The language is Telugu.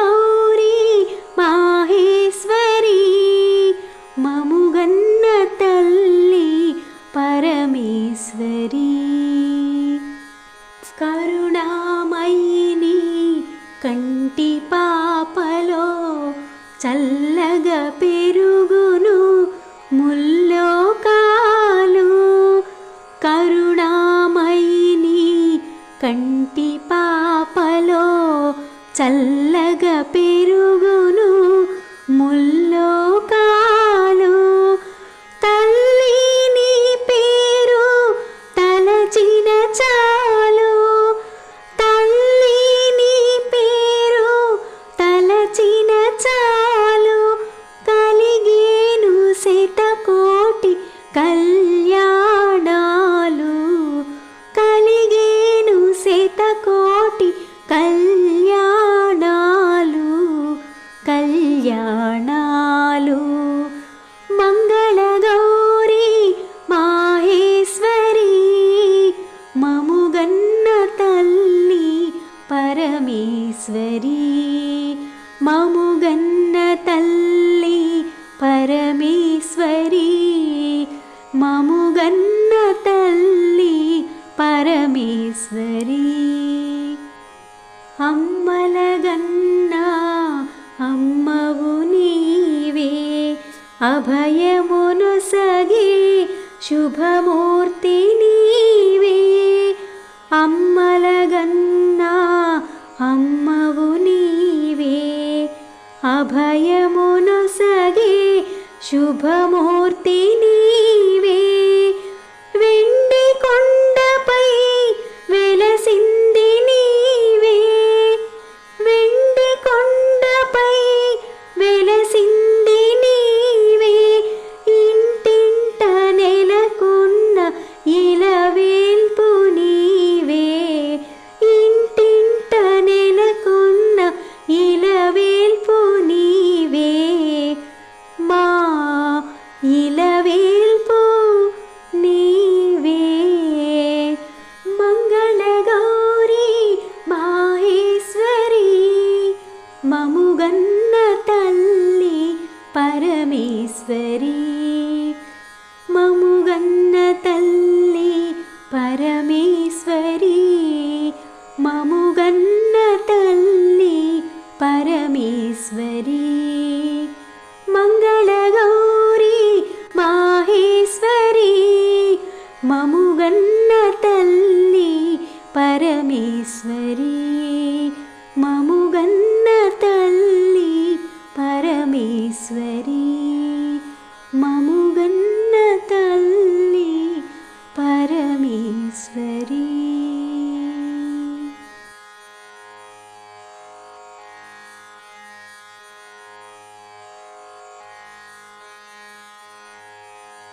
ौरी माहेश्वरी ममुगन्न परमेश्वरी करुणामयिनी कण्टिपा కంటి పాపలో చల్లగ పేరు కళ్యాణాలు కళ్యాణాలు. మంగళగౌరీ మాహేశ్వరి మముగన్న తల్లి పరమేశ్వరి. మముగన్న తల్లి పరమేశ్వరి. మముగన్న తల్లి పరమేశ్వరి. అమ్మలగన్నా అమ్మవు నీవే అభయమును సగే శుభమూర్తి నీవే. అమ్మలగన్నా అమ్మవు నీవే అభయమును సగే శుభమూర్తి నీ పరమేశ్వరీ మముగన్న తల్లి పరమేశ్వరీ మముగన్న తల్లి పరమేశ్వరీ మంగళగౌరీ మాహేశ్వరీ మముగన్న తల్లి పరమేశ్వరీ